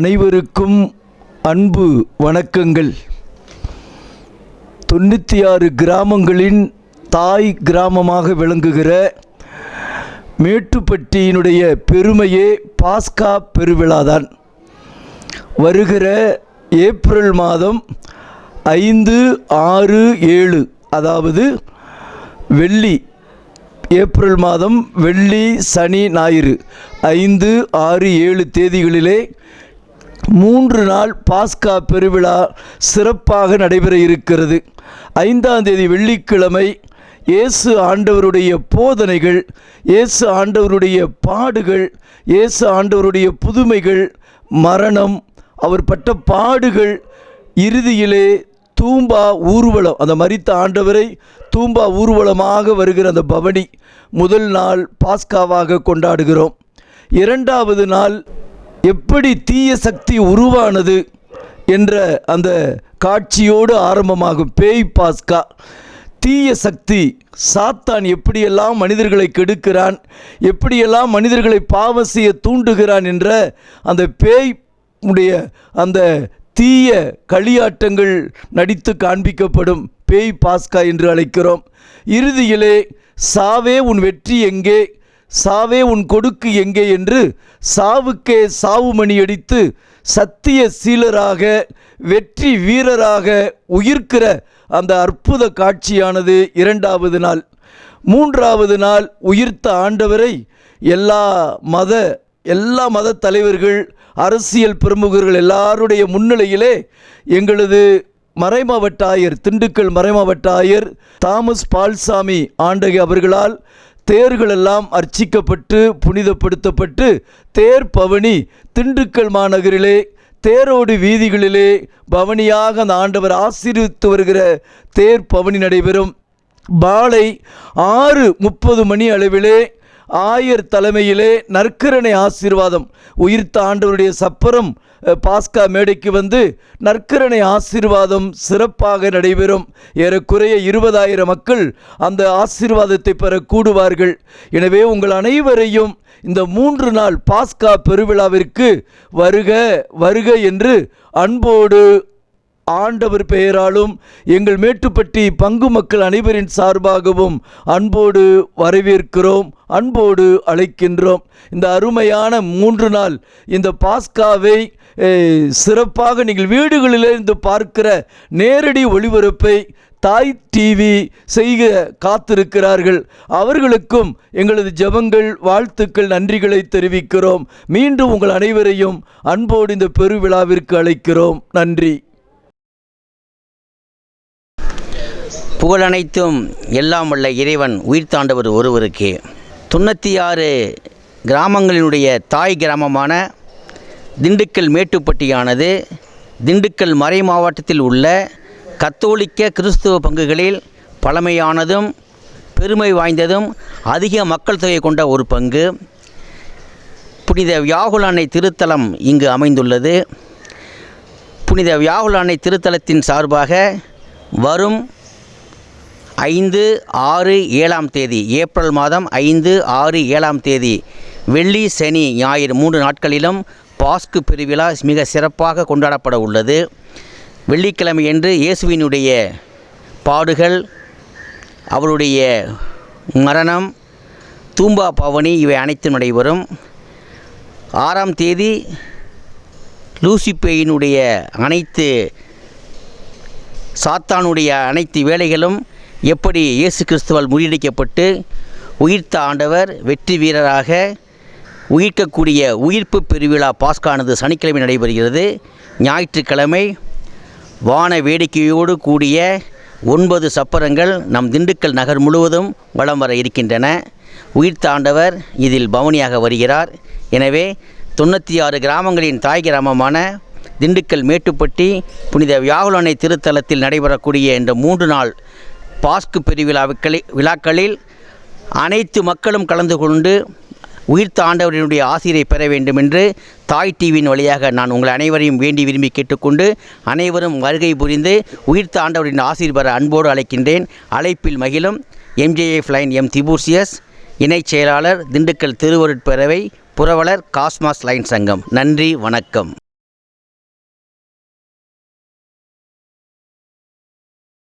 அனைவருக்கும் அன்பு வணக்கங்கள். தொண்ணூற்றி ஆறு கிராமங்களின் தாய் கிராமமாக விளங்குகிற மேட்டுப்பட்டியினுடைய பெருமையே பாஸ்கா பெருவிழாதான். வருகிற ஏப்ரல் மாதம் ஐந்து ஆறு ஏழு அதாவது வெள்ளி ஏப்ரல் மாதம் வெள்ளி சனி ஞாயிறு ஐந்து ஆறு ஏழு தேதிகளிலே மூன்று நாள் பாஸ்கா பெருவிழா சிறப்பாக நடைபெற இருக்கிறது. ஐந்தாம் தேதி வெள்ளிக்கிழமை இயேசு ஆண்டவருடைய போதனைகள் இயேசு ஆண்டவருடைய பாடுகள் இயேசு ஆண்டவருடைய புதுமைகள் மரணம் அவர் பட்ட பாடுகள் இறுதியிலே தூம்பா ஊர்வலம் அந்த மரித்த ஆண்டவரை தூம்பா ஊர்வலமாக வருகிற அந்த பவனி முதல் நாள் பாஸ்காவாக கொண்டாடுகிறோம். இரண்டாவது நாள் எப்படி தீய சக்தி உருவானது என்ற அந்த காட்சியோடு ஆரம்பமாகும். பேய் பாஸ்கா தீய சக்தி சாத்தான் எப்படியெல்லாம் மனிதர்களை கெடுக்கிறான் எப்படியெல்லாம் மனிதர்களை பாவம் செய்ய தூண்டுகிறான் என்ற அந்த பேய் உடைய அந்த தீய களியாட்டங்கள் நடித்து காண்பிக்கப்படும் பேய் பாஸ்கா என்று அழைக்கிறோம். இறுதியிலே சாவே உன் வெற்றி எங்கே? சாவே உன் கொடுக்கு எங்கே என்று சாவுக்கே சாவு மணி அடித்து சத்திய சீலராக வெற்றி வீரராக உயிர்க்கிற அந்த அற்புத காட்சியானது இரண்டாவது நாள். மூன்றாவது நாள் உயிர்த்த ஆண்டவரை எல்லா மத எல்லா மத தலைவர்கள் அரசியல் பிரமுகர்கள் எல்லாருடைய முன்னிலையிலே எங்களது மறைமாவட்ட ஆயர் திண்டுக்கல் மறைமாவட்ட ஆயர் தாமஸ் பால்சாமி ஆண்டகை அவர்களால் தேர்களெல்லாம் அர்ச்சிக்கப்பட்டு புனிதப்படுத்தப்பட்டு தேர் பவனி திண்டுக்கல் மாநகரிலே தேரோடு வீதிகளிலே பவனியாக அந்த ஆண்டவர் ஆசீர்வித்து வருகிற தேர் பவனி நடைபெறும். பாலை ஆறு முப்பது மணி அளவிலே ஆயர் தலைமையிலே நற்கரணை ஆசீர்வாதம். உயிர்த்த ஆண்டவருடைய சப்பரம் பாஸ்கா மேடைக்கு வந்து நற்கரணை ஆசீர்வாதம் சிறப்பாக நடைபெறும். ஏறக்குறைய இருபதாயிரம் மக்கள் அந்த ஆசீர்வாதத்தை பெற கூடுவார்கள். எனவே உங்கள் அனைவரையும் இந்த மூன்று நாள் பாஸ்கா பெருவிழாவிற்கு வருக வருக என்று அன்போடு ஆண்டவர் பெயராலும் எங்கள் மேட்டுப்பட்டி பங்கு மக்கள் அனைவரின் சார்பாகவும் அன்போடு வரவேற்கிறோம் அன்போடு அழைக்கின்றோம். இந்த அருமையான மூன்று நாள் இந்த பாஸ்காவை சிறப்பாக நீங்கள் வீடுகளிலிருந்து பார்க்கிற நேரடி ஒளிபரப்பை தாய் டிவி செய்க காத்திருக்கிறார்கள். அவர்களுக்கும் எங்களது ஜெபங்கள் வாழ்த்துக்கள் நன்றிகளை தெரிவிக்கிறோம். மீண்டும் உங்கள் அனைவரையும் அன்போடு இந்த பெருவிழாவிற்கு அழைக்கிறோம். நன்றி. புகழ் அனைத்தும் எல்லாம் வல்ல இறைவன் உயிர்த்தாண்டவர் ஒருவருக்கே. தொண்ணூற்றி ஆறு கிராமங்களினுடைய தாய் கிராமமான திண்டுக்கல் மேட்டுப்பட்டியானது திண்டுக்கல் மறை மாவட்டத்தில் உள்ள கத்தோலிக்க கிறிஸ்துவ பங்குகளில் பழமையானதும் பெருமை வாய்ந்ததும் அதிக மக்கள் தொகை கொண்ட ஒரு பங்கு. புனித வியாகுல் அன்னை திருத்தலம் இங்கு அமைந்துள்ளது. புனித வியாகுல் அன்னை திருத்தலத்தின் சார்பாக வரும் ஐந்து ஆறு ஏழாம் தேதி. ஏப்ரல் மாதம் ஐந்து ஆறு ஏழாம் தேதி. வெள்ளி சனி ஞாயிறு மூன்று நாட்களிலும் பாஸ்கு பெருவிழா மிக சிறப்பாக கொண்டாடப்பட உள்ளது. வெள்ளிக்கிழமையன்று இயேசுவினுடைய பாடுகள் அவருடைய மரணம் தூம்பா பவனி இவை அனைத்தும் நடைபெறும். ஆறாம் தேதி லூசிப்பேயினுடைய அனைத்து சாத்தானுடைய அனைத்து வேலைகளும் எப்படி இயேசு கிறிஸ்துவால் முறியடிக்கப்பட்டு உயிர்த்த ஆண்டவர் வெற்றி வீரராக உயிர்க்கக்கூடிய உயிர்ப்பு பெருவிழா பாஸ்கானது சனிக்கிழமை நடைபெறுகிறது. ஞாயிற்றுக்கிழமை வான வேடிக்கையோடு கூடிய ஒன்பது சப்பரங்கள் நம் திண்டுக்கல் நகர் முழுவதும் வலம் வர இருக்கின்றன. உயிர்த்த ஆண்டவர் இதில் பவனியாக வருகிறார். எனவே தொண்ணூற்றி ஆறு கிராமங்களின் தாய் கிராமமான திண்டுக்கல் மேட்டுப்பட்டி புனித வியாகுலனை திருத்தலத்தில் நடைபெறக்கூடிய இந்த மூன்று நாள் பாஸ்கு பெருவிழாக்களில் விழாக்களில் அனைத்து மக்களும் கலந்து கொண்டு உயிர்த்த ஆண்டவரினுடைய ஆசிரியை பெற வேண்டும் என்று தாய் டிவியின் வழியாக நான் உங்கள் அனைவரையும் வேண்டி விரும்பி கேட்டுக்கொண்டு அனைவரும் வருகை புரிந்து உயிர்த்த ஆண்டவரின் ஆசிரியர் பெற அன்போடு அழைக்கின்றேன். அழைப்பில் மகிழும் எம்ஜேஎஃப் லைன் எம் திபூர்சியஸ் இணைச் செயலாளர் திண்டுக்கல் திருவருட்பேரவை புரவலர் காஸ்மாஸ் லைன் சங்கம். நன்றி வணக்கம்.